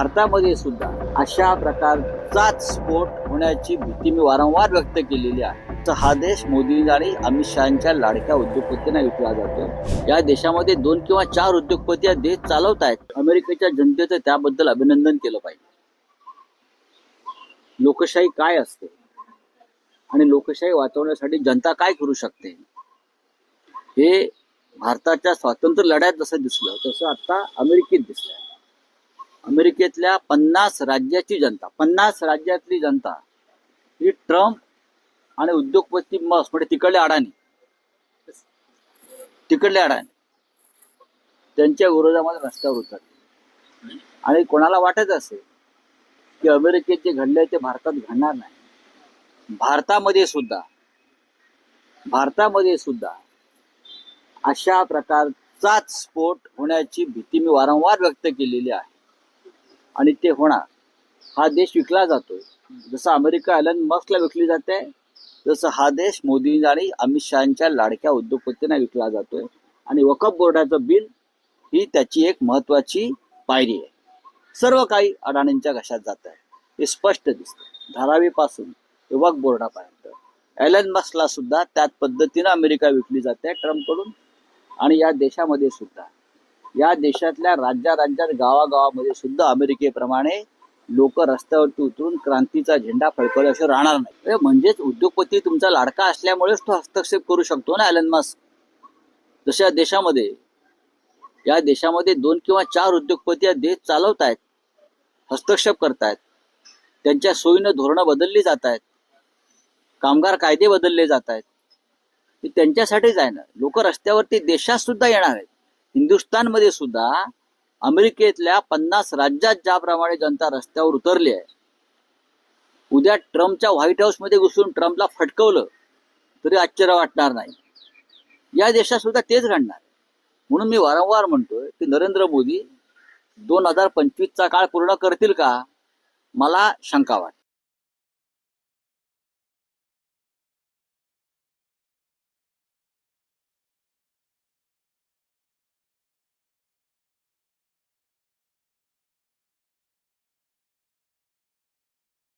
भारतामध्ये सुद्धा अशा प्रकारचाच स्फोट होण्याची भीती मी वारंवार व्यक्त केलेली आहे. तर हा देश मोदी आणि अमित शहाच्या लाडक्या उद्योगपतींना विकला जातो या देशामध्ये दोन किंवा चार उद्योगपती हा देश चालवत आहेत. अमेरिकेच्या जनतेचं त्याबद्दल अभिनंदन केलं पाहिजे. लोकशाही काय असते? आणि लोकशाही वाचवण्यासाठी जनता काय करू शकते? हे भारताच्या स्वातंत्र्य लढ्यात जसं दिसलं तसं आता अमेरिकेत दिसलं अमेरिकेतल्या पन्नास राज्याची जनता पन्नास राज्यातली जनता ही ट्रम्प आणि उद्योगपती मस म्हणजे तिकडले अडाणी तिकडले अडाणी त्यांच्या विरोधामध्ये रस्त्यावर उतरले आणि कोणाला वाटत असेल की अमेरिकेत जे घडले ते भारतात घडणार नाही? भारतामध्ये सुद्धा भारतामध्ये सुद्धा अशा प्रकारचाच स्फोट होण्याची भीती मी वारंवार व्यक्त केलेली आहे. आणि ते होणार. हा देश विकला जातोय. जसं अमेरिका एलन मस्कला विकली जाते तसं हा देश मोदी आणि अमित शहाच्या लाडक्या उद्योगपतींना विकला जातोय. आणि वकफ बोर्डाचं बिल ही त्याची एक महत्वाची पायरी आहे. सर्व काही अडाणींच्या घशात जात आहे. हे स्पष्ट दिसतं धारावीपासून ते वक बोर्डापर्यंत. एलन मस्कला सुद्धा त्याच पद्धतीनं अमेरिका विकली जाते ट्रम्पकडून. आणि या देशामध्ये सुद्धा. या देशातल्या राज्या राज्यात गावागावामध्ये सुद्धा अमेरिकेप्रमाणे लोक रस्त्यावरती उतरून क्रांतीचा झेंडा फडकवल्याशिवाय राहणार नाही. हे म्हणजेच उद्योगपती तुमचा लाडका असल्यामुळेच तो हस्तक्षेप करू शकतो ना एलन मस्क जशा देशामध्ये या देशामध्ये दोन किंवा चार उद्योगपती या देश चालवत आहेत हस्तक्षेप करतायत त्यांच्या सोयीनं धोरणं बदलली जात आहेत कामगार कायदे बदलले जात आहेत त्यांच्यासाठीच आहे ना. लोक रस्त्यावरती देशात सुद्धा येणार आहेत. हिंदुस्थानमध्ये सुद्धा अमेरिकेतल्या पन्नास राज्यात ज्याप्रमाणे जनता रस्त्यावर उतरली आहे. उद्या ट्रम्पच्या व्हाईट हाऊसमध्ये घुसून ट्रम्पला फटकवलं तरी आश्चर्य वाटणार नाही. या देशात सुद्धा तेच घडणार म्हणून मी वारंवार म्हणतोय की नरेंद्र मोदी दोन हजार पंचवीसचा काळ पूर्ण करतील का? मला शंका वाटते.